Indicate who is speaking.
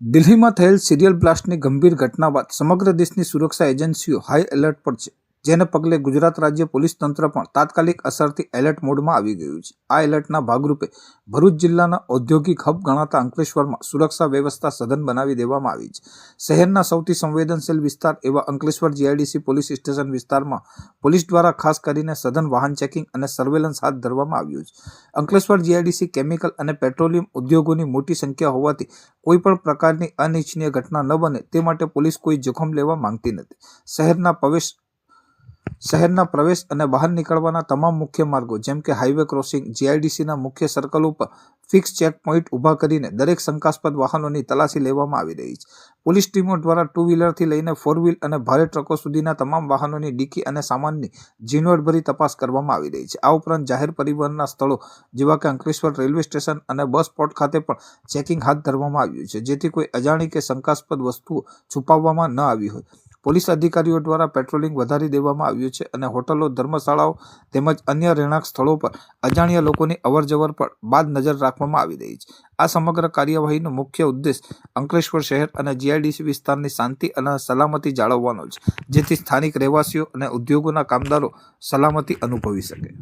Speaker 1: દિલ્હીમાં થયેલ સિરિયલ બ્લાસ્ટની ગંભીર ઘટના બાદ સમગ્ર દેશની સુરક્ષા એજન્સીઓ હાઈ એલર્ટ પર છે. જેને પગલે ગુજરાત રાજ્ય પોલીસ તંત્ર પણ તાત્કાલિક અસરથી એલર્ટ મોડમાં આવી ગયું છે. આ એલર્ટના ભાગરૂપે ભરૂચ જિલ્લાના ઔદ્યોગિક હબ ગણાતા અંકલેશ્વરમાં સુરક્ષા વ્યવસ્થા સઘન બનાવી દેવામાં આવી છે. શહેરના સૌથી સંવેદનશીલ વિસ્તાર એવા અંકલેશ્વર જીઆઈડીસી પોલીસ સ્ટેશન વિસ્તારમાં પોલીસ દ્વારા ખાસ કરીને સઘન વાહન ચેકિંગ અને સર્વેલન્સ હાથ ધરવામાં આવ્યું છે. અંકલેશ્વર જીઆઈડીસી કેમિકલ અને પેટ્રોલિયમ ઉદ્યોગોની મોટી સંખ્યા હોવાથી કોઈપણ પ્રકારની અનિચ્છનીય ઘટના ન બને તે માટે પોલીસ કોઈ જોખમ લેવા માંગતી નથી. શહેરના પ્રવેશ શહેરના પ્રવેશ અને બહાર નીકળવાના તમામ મુખ્ય માર્ગો, જેમ કે હાઈવે ક્રોસિંગ જીઆઈડીસીના મુખ્ય સર્કલ ઉપર ફિક્સ ચેક પોઈન્ટ ઊભા કરીને દરેક શંકાસ્પદ વાહનોની તલાશી લેવામાં આવી રહી છે. પોલીસ ટીમો દ્વારા ટુ વ્હીલરથી લઈને ફોર વ્હીલ અને ભારે ટ્રકો સુધીના તમામ વાહનોની ડીકી અને સામાનની ઝીણવટભરી તપાસ કરવામાં આવી રહી છે. આ ઉપરાંત જાહેર પરિવહનના સ્થળો, જેવા કે અંકલેશ્વર રેલવે સ્ટેશન અને બસ સ્પોટ ખાતે પણ ચેકિંગ હાથ ધરવામાં આવ્યું છે, જેથી કોઈ અજાણી કે શંકાસ્પદ વસ્તુઓ છુપાવવામાં ન આવી હોય. પોલીસ અધિકારીઓ દ્વારા પેટ્રોલિંગ વધારી દેવામાં આવ્યું છે અને હોટલો, ધર્મશાળાઓ તેમજ અન્ય રહેણાંક સ્થળો પર અજાણ્યા લોકોની અવરજવર પર બાદ નજર રાખવામાં આવી રહી છે. આ સમગ્ર કાર્યવાહીનો મુખ્ય ઉદ્દેશ અંકલેશ્વર શહેર અને જીઆઈડીસી વિસ્તારની શાંતિ અને સલામતી જાળવવાનો છે, જેથી સ્થાનિક રહેવાસીઓ અને ઉદ્યોગોના કામદારો સલામતી અનુભવી શકે.